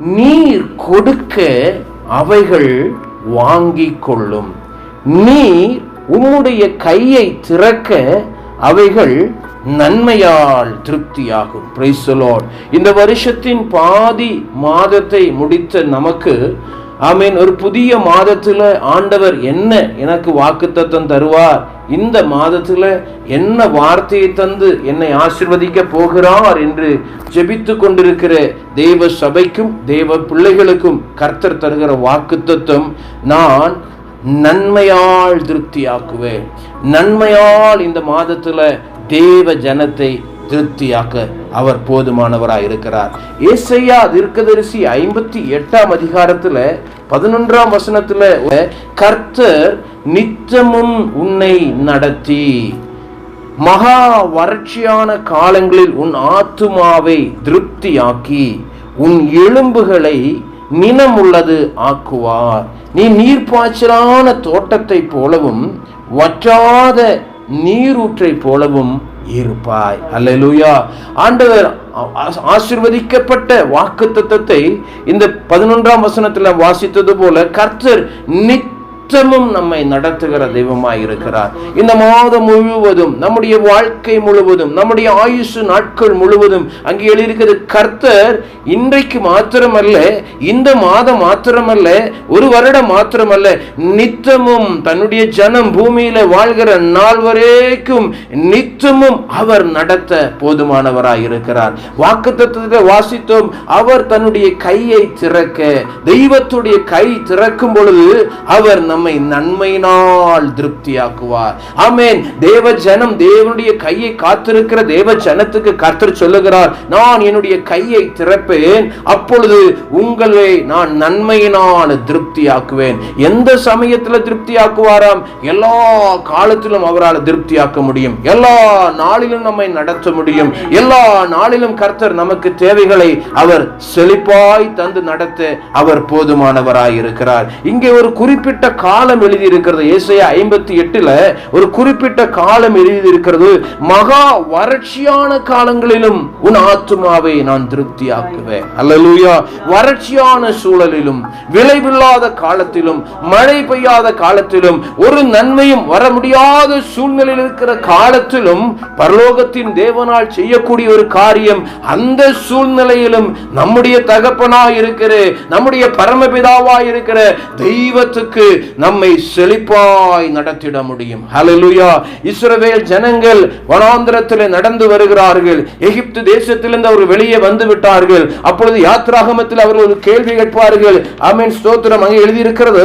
நீர் கொடுக்க அவைகள் வாங்கிக் கொள்ளும். நீர் உம்முடைய கையை திறக்க அவைகள் நன்மையால் திருப்தியாகும். Praise இந்த வருஷத்தின் பாதி மாதத்தை முடித்த நமக்கு ஆமீன் ஒரு புதிய மாதத்தில் ஆண்டவர் என்ன எனக்கு வாக்குத்தத்தம் தருவார் இந்த மாதத்துல என்ன வார்த்தையை தந்து என்னை ஆசிர்வதிக்க போகிறார் என்று ஜெபித்து கொண்டிருக்கிற தெய்வ சபைக்கும் தெய்வ பிள்ளைகளுக்கும் கர்த்தர் தருகிற வாக்குத்தத்தம் நான் நன்மையால் திருப்தியாக்குவேன். நன்மையால் இந்த மாதத்துல தேவ ஜனத்தை திருப்தியாக்க அவர் போதுமானவராய் இருக்கிறார். ஏசையா தீர்க்கதரிசி ஐம்பத்தி எட்டாம் அதிகாரத்துல பதினொன்றாம் வசனத்துல கர்த்தர் நிச்சமும் உன்னை நடத்தி. மகா வறட்சியான காலங்களில் உன் ஆத்துமாவை திருப்தியாக்கி உன் எலும்புகளை நினமுள்ளது ஆக்குவார். நீ நீர்ப்பாய்ச்சலான தோட்டத்தைப் போலவும் வற்றாத நீரூற்றை போலவும் இருப்பாய். அல்லேலூயா. ஆண்டவர் ஆ- வாக்கு தத்துவத்தை இந்த பதினொன்றாம் வசனத்தில் வாசித்தது போல கர்த்தர் நித் நித்தமும் நம்மை நடத்துகிற தெய்வமாய் இருக்கிறார். இந்த மாதம் முழுவதும் நம்முடைய வாழ்க்கை முழுவதும் நம்முடைய ஆயுசு நாட்கள் முழுவதும் அங்கே எழுதியிருக்கிறது கர்த்தர் இன்றைக்கு மாத்திரமல்ல இந்த மாதம் மாத்திரமல்ல ஒரு வருடம் மாத்திரமல்ல நித்தமும் தன்னுடைய ஜனம் பூமியில வாழ்கிற நாள் வரைக்கும் நித்தமும் அவர் நடத்த போதுமானவராய் இருக்கிறார். வாக்கு வாசித்தோம் அவர் தன்னுடைய கையை திறக்க தெய்வத்துடைய கை திறக்கும் பொழுது அவர் நம்மை நன்மையினால் திருப்தியாக்குவார். ஆமேன். தேவ ஜனம் தேவனுடைய கையை காத்திருக்கிற தேவ ஜனத்துக்கு கர்த்தர் சொல்லுகிறார் நான் என்னுடைய கையை திறப்பேன் அப்பொழுது உங்களை நான் நன்மையினால் திருப்தியாக்குவேன். எந்த சமயத்தில் திருப்தியாக்குவாராம்? எல்லா காலத்திலும் அவரால் திருப்தியாக்க முடியும். எல்லா நாளிலும் நம்மை நடத்த முடியும். எல்லா நாளிலும் கர்த்தர் நமக்கு தேவைகளை அவர் செழிப்பாய் தந்து நடத்த அவர் போதுமானவராய் இருக்கிறார் இங்கே ஒரு குறிப்பிட்ட காலம் எழுதி இருக்கிறது ஏசையா ஐம்பத்தி எட்டுல ஒரு குறிப்பிட்ட காலம் எழுதி இருக்கிறது மகா வறட்சியான காலங்களிலும் உன் ஆத்மாவை நான் திருப்தியாக்குவேன். அல்லலூயா. வறட்சியான சூழலிலும் விளைவில்லாத காலத்திலும் மழை பெய்யாத காலத்திலும் ஒரு நன்மையும் வர முடியாத சூழ்நிலையில் இருக்கிற காலத்திலும் பரலோகத்தின் தேவனால் செய்யக்கூடிய ஒரு காரியம் அந்த சூழ்நிலையிலும் நம்முடைய தகப்பனாய் இருக்கிற நம்முடைய பரமபிதாவாய் இருக்கிற தெய்வத்துக்கு நம்மை செழிப்பாய் நடத்திட முடியும். ஹலலுயா இஸ்ரவேல் ஜனங்கள் வனாந்திரத்தில் நடந்து வருகிறார்கள். எகிப்து தேசத்திலிருந்து அவர் வெளியே வந்து விட்டார்கள். அப்பொழுது யாத்ராகமத்தில் அவர்கள் ஒரு கேள்வி கேட்பார்கள். ஆமென். ஸ்தோத்திரம் அங்கே எழுதி இருக்கிறது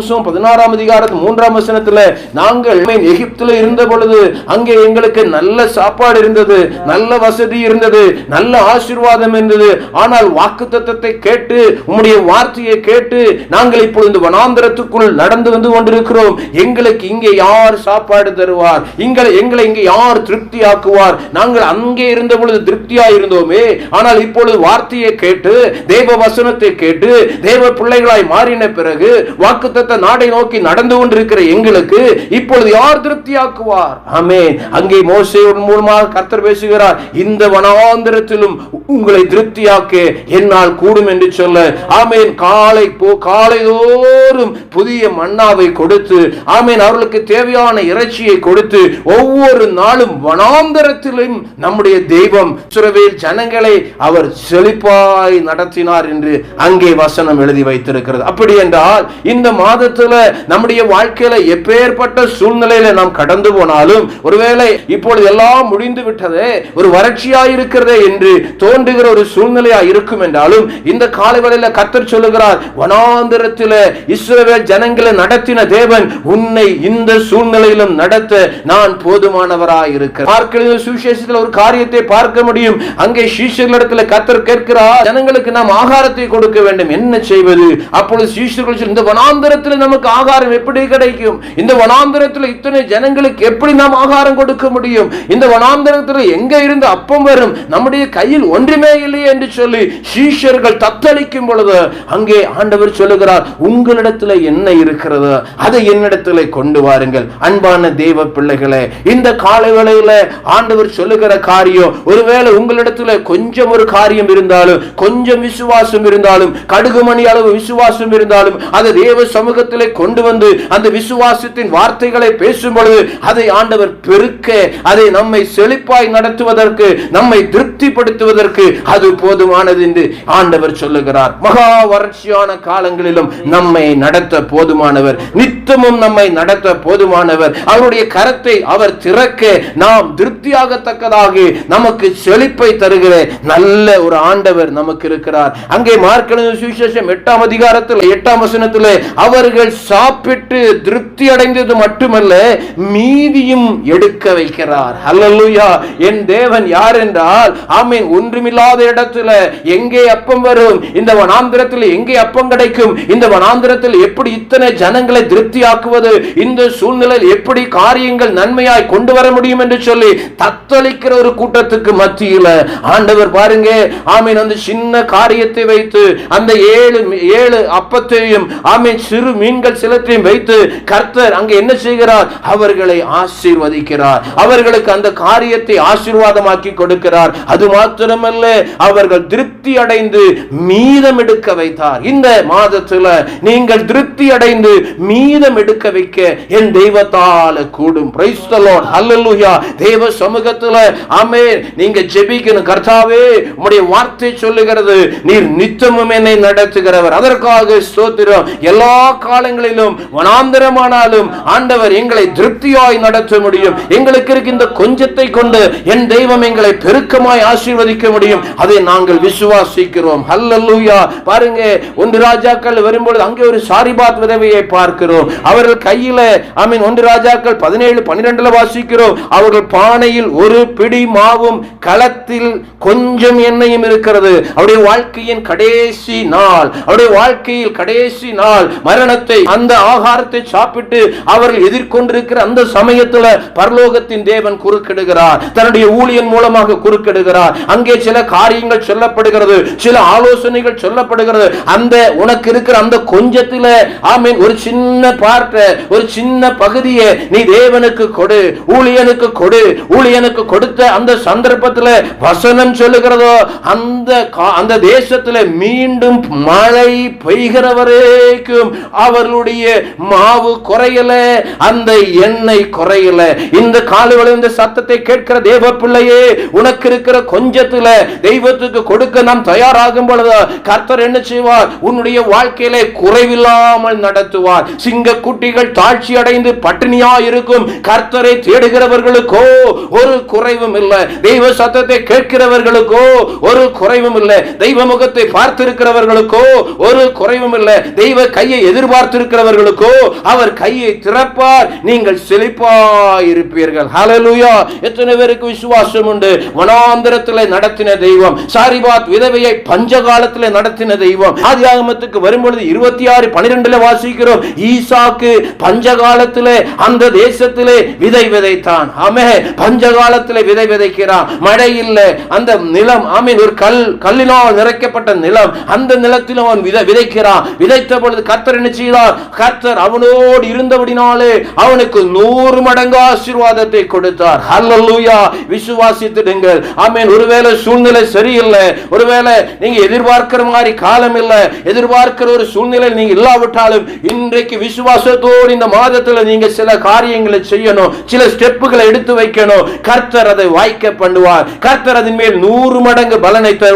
விஷயம் பதினாறாம் அதிகாரத்து மூன்றாம் வசனத்தில் நாங்கள் எகிப்தில் இருந்த பொழுது அங்கே எங்களுக்கு நல்ல சாப்பாடு இருந்தது நல்ல வசதி இருந்தது நல்ல ஆசீர்வாதம் இருந்தது. ஆனால் வாக்கு தத்தத்தை கேட்டு உம்முடைய வார்த்தையை கேட்டு நாங்கள் இப்பொழுது வனாந்திரத்துக்குள் நடந்து வந்து கொண்டிருக்கிறோம். எங்களுக்கு இங்கே யார் சாப்பாடு தருவார்? எங்களை எங்களை இங்கே யார் திருப்தி ஆக்குவார் நாங்கள் அங்கே இருந்த பொழுது திருப்தியா இருந்தோமே ஆனால் இப்பொழுது வார்த்தையை கேட்டு தேவ வசனத்தை கேட்டு தேவ பிள்ளைகளாய் மாறின பிறகு வாக்குத்தத்த நாடை நோக்கி நடந்து கொண்டிருக்கிற எங்களுக்கு இப்பொழுது யார் திருப்தியாக்குவார்? ஆமே அங்கே மோசையின் மூலமாக கர்த்தர் பேசுகிறார் இந்த வனாந்திரத்திலும் உங்களை திருப்தியாக்க என்னால் கூடும் என்று சொல்ல. ஆமேன். காலை போ காலைதோறும் புதிய மன்னாவை கொடுத்து ஆமீன் அவர்களுக்கு தேவையான இறைச்சியை கொடுத்து ஒவ்வொரு நாளும் வனாந்தரத்திலும் நம்முடைய தெய்வம் சுரவேல் ஜனங்களை அவர் செழிப்பாய் நடத்தினார் என்று அங்கே வசனம் எழுதி வைத்திருக்கிறது. அப்படி என்றால் இந்த மாதத்துல நம்முடைய வாழ்க்கையில எப்பேற்பட்ட சூழ்நிலையில நாம் கடந்து போனாலும் ஒருவேளை இப்பொழுது எல்லாம் முடிந்து விட்டதே ஒரு வறட்சியா இருக்கிறதே என்று தோன்றுகிற ஒரு சூழ்நிலையா இருக்கும் என்றாலும் இந்த காலவெளியில கத்தர் சொல்லுகிறார் வனாந்திரத்தில இஸ்ரவேல் ஜனங்கள் நடத்தின தேவன் உன்னை இந்த சூழ்நிலையிலும் நடத்த நான் போதுமானவராய் இருக்கிறேன் பார்க்கிற சுவிசேஷத்தில் ஒரு காரியத்தை பார்க்க முடியும். அங்கே சீஷர்களிடத்துல கத்தர் கேட்கிறார் ஜனங்களுக்கு நாம் ஆகாரத்தை கொடுக்க வேண்டும். என்ன செய்வது? அப்பொழுது சீஷர்கள் இந்த வனாந்தரத்தில் நமக்கு ஆகாரம் எப்படி கிடைக்கும்? இந்த வனாந்தரத்தில் இத்தனை ஜனங்களுக்கு எப்படி நாம் ஆகாரம் கொடுக்க முடியும்? இந்த வனாந்தரத்தில் எங்க இருந்து அப்பம் வரும்? நம்முடைய கையில் ஒன்றுமே இல்லையே என்று சொல்லி சீஷர்கள் தத்தளிக்கும் பொழுது அங்கே ஆண்டவர் சொல்லுகிறார் உங்களிடத்தில் என்ன இருக்கிறதோ. அதை என்னிடத்துல கொண்டு வாருங்கள். அன்பான தேவ பிள்ளைகளே இந்த காலவேளையில ஆண்டவர் சொல்லுகிற காரியம் ஒருவேளை உங்களிடத்துல கொஞ்சம் ஒரு காரியம் இருந்தாலும் கொஞ்சம் விசுவாசம் இருந்தாலும் கடுகு மணி அளவு விசுவாசம் இருந்தாலும் அதை தேவ சமூகத்திலே கொண்டு வந்து அந்த விசுவாசத்தின் வார்த்தைகளை பேசும் பொழுது அதை ஆண்டவர் பெருக்க அதை நம்மை செழிப்பாய் நடத்துவதற்கு நம்மை திருப்திப்படுத்துவதற்கு அது போதுமானது என்று ஆண்டவர் சொல்லுகிறார். மகா வறட்சியான காலங்களிலும் நம்மை நடத்த போதுமானவர். நித்தமும் நம்மை நடத்த போதுமானவர். அவருடைய கரத்தை அவர் திறக்க நாம் திருப்தியாகத்தக்கதாக நமக்கு செழிப்பை தருகிற நல்ல ஒரு ஆண்டவர் நமக்கு இருக்கிறார். அங்கே மார்க்கெழுந்த சுவிசேஷம் எட்டாம் அதிகாரத்தில் எட்டாம் வசனத்தில் அவர்கள் சாப்பிட்டு திருப்தி அடைந்தது மட்டுமல்ல மீதியும் எடுக்க வைக்கிறார். அல்லலுயா! என் தேவன் யார் என்றால் ஆமீன் ஒன்றுமில்லாத இடத்துல எங்கே அப்பம் வரும்? இந்த வனாந்திரத்தில் எங்கே அப்பம் கிடைக்கும்? இந்த வனாந்திரத்தில் எப்படி இத்தனை ஜனங்களை திருப்தியாக்குவது? இந்த சூழ்நிலையில் எப்படி காரியங்கள் நன்மையாய் கொண்டு வர முடியும் என்று சொல்லி தத்தளிக்கிற ஒரு கூட்டத்துக்கு மத்தியில் ஆண்டவர் பாருங்க ஆமீன். அந்த சின்ன காரியத்தை வைத்து அந்த ஏழு ஏழு அப்பத்தையும் ஆமீன் சிறு மீன்கள் சிலத்தையும் வைத்து கர்த்தர் அங்கே என்ன செய்கிறார்? அவர்களை ஆசீர்வதிக்கிறார். அவர்களுக்கு அந்த காரியத்தை ஆசீர்வாதமாக்கி கொடுக்கிறார். அது மாத்திரமல்ல அவர்கள் திருப்தி அடைந்து மீதம் எடுக்க வைத்தார். இந்த மாதத்தில் நீங்கள் திருப்தி அடை அடைந்து மீதம் எடுக்க வைக்க என் தெய்வத்தால கூடும். தேவ சமூகத்துல ஆமே நீங்க ஜெபிக்கணும். கர்த்தாவே உடைய வார்த்தை சொல்லுகிறது. நீர் நித்தமும் என்னை நடத்துகிறவர். அதற்காக ஸ்தோத்திரம். எல்லா காலங்களிலும் வனாந்தரமானாலும் ஆண்டவர் எங்களை திருப்தியாய் நடத்த முடியும். எங்களுக்கு இருக்கின்ற கொஞ்சத்தை கொண்டு என் தெய்வம் எங்களை பெருக்கமாய் ஆசீர்வதிக்க முடியும். அதை நாங்கள் விசுவாசிக்கிறோம். ஹல்லேலூயா பாருங்க ஒன்று ராஜாக்கள் வரும்பொழுது அங்கே ஒரு சாரிபாத் விதை விதவையை பார்க்கிறோம். அவர்கள் கையில ஐ மீன் ஒன்று ராஜாக்கள் பதினேழு பன்னிரெண்டுல வாசிக்கிறோம். அவர்கள் பானையில் ஒரு பிடி மாவும் களத்தில் கொஞ்சம் எண்ணெயும் இருக்கிறது. அவருடைய வாழ்க்கையின் கடைசி நாள். அவருடைய வாழ்க்கையில் கடைசி நாள். மரணத்தை அந்த ஆகாரத்தை சாப்பிட்டு அவர்கள் எதிர்கொண்டிருக்கிற அந்த சமயத்துல பரலோகத்தின் தேவன் குறுக்கிடுகிறார். தன்னுடைய ஊழியன் மூலமாக குறுக்கிடுகிறார். அங்கே சில காரியங்கள் சொல்லப்படுகிறது. சில ஆலோசனைகள் சொல்லப்படுகிறது. அந்த உனக்கு இருக்கிற அந்த கொஞ்சத்துல ஆமீன் ஒரு சின்ன பார்ட்ட ஒரு சின்ன பகுதியை நீ தேவனுக்கு கொடு ஊழியனுக்கு கொடு ஊழியனுக்கு கொடுத்த அந்த சந்தர்ப்பத்தில் வசனம் சொல்லுகிறதோ அந்த அந்த அந்த தேசத்துல மீண்டும் மழை பெய்கிற வரைக்கும் அவர்களுடைய மாவு குறையல அந்த எண்ணெய் குறையல. இந்த காலை இந்த சத்தத்தை கேட்கிற தேவ பிள்ளையே உனக்கு இருக்கிற கொஞ்சத்துல தெய்வத்துக்கு கொடுக்க நாம் தயாராகும் பொழுது கர்த்தர் என்ன செய்வார்? உன்னுடைய வாழ்க்கையில குறைவில்லாமல் நடத்துவார். சிங்க குட்டிகள் தாழ்ச்சி அடைந்து பட்டினியா இருக்கும். கர்த்தரை தேடுகிறவர்களுக்கோ ஒரு குறைவும் இல்லை. தெய்வ சத்தத்தை கேட்கிறவர்களுக்கோ ஒரு குறை குறைவும் இல்லை. தெய்வ முகத்தை பார்த்திருக்கிறவர்களுக்கோ ஒரு குறைவும் இல்லை. தெய்வ கையை எதிர்பார்த்திருக்கிறவர்களுக்கோ அவர் கையை திறப்பார். நீங்கள் செழிப்பாயிருப்பீர்கள். ஹலலுயா எத்தனை பேருக்கு விசுவாசம் உண்டு? வனாந்திரத்தில் நடத்தின தெய்வம் சாரிபாத் விதவையை பஞ்ச காலத்தில் நடத்தின தெய்வம். ஆதி ஆகமத்துக்கு வரும்பொழுது இருபத்தி ஆறு பனிரெண்டுல வாசிக்கிறோம் ஈசாக்கு பஞ்ச பஞ்சகாலத்திலே அந்த தேசத்திலே விதை விதைத்தான். ஆமே பஞ்சகாலத்திலே விதை விதைக்கிறான். மழை இல்லை. அந்த நிலம் ஆமீன் ஒரு கல் கல்லினால் நிறைக்கப்பட்ட நிலம் அந்த நிலத்தில் அவன் விதை விதைக்கிறான். விதைத்த பொழுது கர்த்தர் என்ன செய்தார்? கர்த்தர் அவனோடு இருந்தபடினாலே அவனுக்கு நூறு மடங்கு ஆசீர்வாதத்தை கொடுத்தார். ஹல்லூயா விசுவாசித்திடுங்கள் ஆமீன். ஒருவேளை சூழ்நிலை சரியில்லை. ஒருவேளை நீங்க எதிர்பார்க்கிற மாதிரி காலம் இல்லை. எதிர்பார்க்கிற ஒரு சூழ்நிலை நீங்க இல்லாவிட்டாலும் இன்றைக்கு விசுவாசத்தோடு இந்த மாதத்துல நீங்க சில காரியங்களை செய்யணும். சில ஸ்டெப்புகளை எடுத்து வைக்கணும். கர்த்தர் அதை வாய்க்க பண்ணுவார். கர்த்தர் அதன் மேல் நூறு மடங்கு பலனை தருவார்.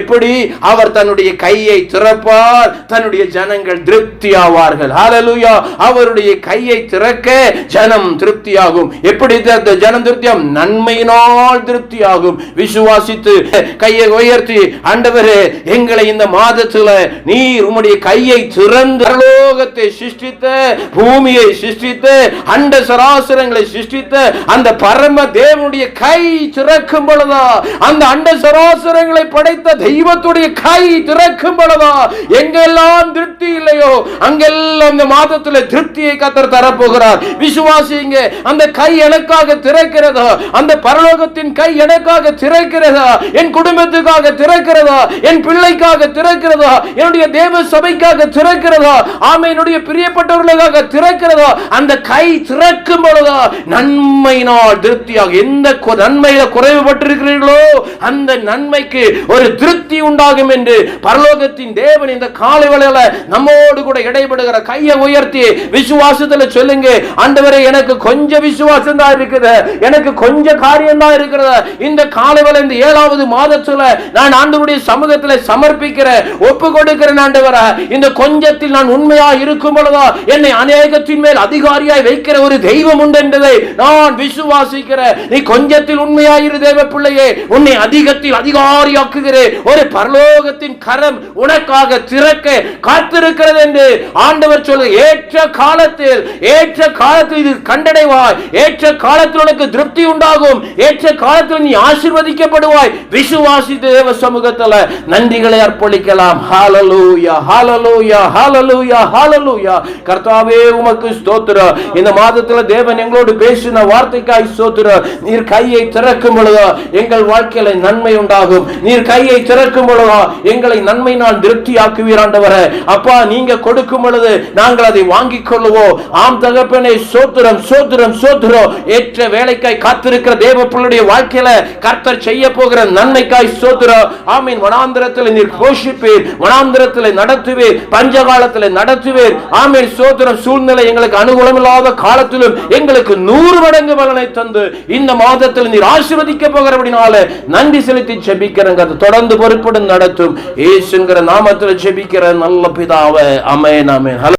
எப்படி? அவர் தன்னுடைய கையை திறப்பார். தன்னுடைய ஜனங்கள் திருப்தி ஆவார்கள் ஹalleluya அவருடைய கையை திறக்க ஜனம் திருப்தியாகும். எப்படி ஜனம் திருப்தியாகும்? நன்மையினால் திருப்தியாகும். விசுவாசித்து கையை உயர்த்தி ஆண்டவரே எங்களை இந்த மாதத்துல நீர் உம்முடைய கையை திறந்து பரலோகத்தை சிருஷ்டித்த பூமியை சிருஷ்டித்த அண்ட சராசரங்களை சிருஷ்டித்த அந்த பரம தேவனுடைய கை திறக்கும் பொழுதா அந்த அண்ட சராசரங்களை படைத்த தெய்வத்துடைய கை திறக்கும் பொழுதா எங்கெல்லாம் திருப்தி இல்லையோ அங்கெல்லாம் இந்த மாதத்துல திருப்தியை கத்தர் தரப்போகிறார். விசுவாசிங்க அந்த கை எனக்காக திறக்கிறதா அந்த பரலோகத்தின் கை எனக்காக திறக்கிறதா என் குடும்பத்துக்காக திறக்கிறதா என் பிள்ளைக்காக திறக்கிறதா என்னுடைய தேவ சபைக்காக திறக்கிறதா ஆமை என்னுடைய பிரியப்பட்டவர்களுக்காக திறக்கிறதா அந்த கை திறக்கும் பொழுதா நன்மையினால் திருப்தியாக எந்த நன்மையில குறைவுபட்டிருக்கிறீர்களோ அந்த நன்மைக்கு ஒரு திருப்தி உண்டாகும் என்று பரலோகத்தின் தேவன் இந்த காலை வேளையில நம்மோடு கூட இடைபடுகிற கையை உயர்த்தி விசுவாசத்துல சொல்லுங்க ஆண்டவரே எனக்கு கொஞ்சம் விசுவாசம் தான் இருக்குது. எனக்கு கொஞ்சம் காரியம் தான் இருக்கிறது. இந்த காலை வேளை இந்த ஏழாவது மாதத்துல நான் ஆண்டவருடைய சமூகத்துல சமர்ப்பிக்கிற ஒப்பு கொடுக்கிறேன் ஆண்டவர. இந்த கொஞ்சத்தில் நான் உண்மையா இருக்கும் பொழுதா என்னை அநேகத்தின் மேல் அதிகாரியாய் வைக்கிற ஒரு தெய்வம் உண்டு என்பதை நான் விசுவாசிக்கிறேன். நீ கொஞ்சத்தில் உண்மையாயிரு தேவ பிள்ளையே. உன்னை அதிகத்தில் அதிகாரியா அதிகாரியாக்குகிறே ஒரு பரலோகத்தின் கரம் உனக்காக திறக்க காத்திருக்கிறது என்று ஆண்டவர் சொல்ல ஏற்ற காலத்தில் ஏற்ற காலத்தில் இது கண்டடைவாய். ஏற்ற காலத்தில் உனக்கு திருப்தி உண்டாகும். ஏற்ற காலத்தில் நீ ஆசிர்வதிக்கப்படுவாய். விசுவாசி தேவ சமூகத்தில் நன்றிகளை அர்ப்பணிக்கலாம். ஹாலலூயா ஹாலலூயா ஹாலலூயா ஹாலலூயா கர்த்தாவே உமக்கு ஸ்தோத்திரம். இந்த மாதத்தில் தேவன் எங்களோடு பேசின வார்த்தைக்காய் ஸ்தோத்திரம். நீர் கையை திறக்கும் பொழுது எங்கள் வாழ்க்கையில நன்மை உண்டாகும். நீர் நீர் கையை திறக்கும் பொழுதோ எங்களை நன்மை நான் திருப்தி ஆக்குவீராண்டவர அப்பா நீங்க கொடுக்கும் பொழுது நாங்கள் அதை வாங்கிக் கொள்ளுவோம். ஆம் தகப்பனை சோத்திரம் சோத்திரம் சோத்திரம் ஏற்ற வேலைக்காய் காத்திருக்கிற தேவ பிள்ளைடைய வாழ்க்கையில கர்த்தர் செய்ய போகிற நன்மைக்காய் சோத்திரம் ஆமீன். வனாந்திரத்தில் நீர் போஷிப்பீர் வனாந்திரத்தில் நடத்துவீர். பஞ்சகாலத்தில் நடத்துவீர். ஆமீன். சோத்திரம் சூழ்நிலை எங்களுக்கு அனுகூலம் இல்லாத காலத்திலும் எங்களுக்கு நூறு மடங்கு பலனை தந்து இந்த மாதத்தில் நீர் ஆசிர்வதிக்க போகிறபடினால நன்றி செலுத்தி ஜெபிக்கிறேங்க அது தொடர்ந்து பொறுப்புடன் நடத்தும் ஏசுங்கிற நாமத்தில் ஜெபிக்கிற நல்ல பிதாவே அமேன் அமேன்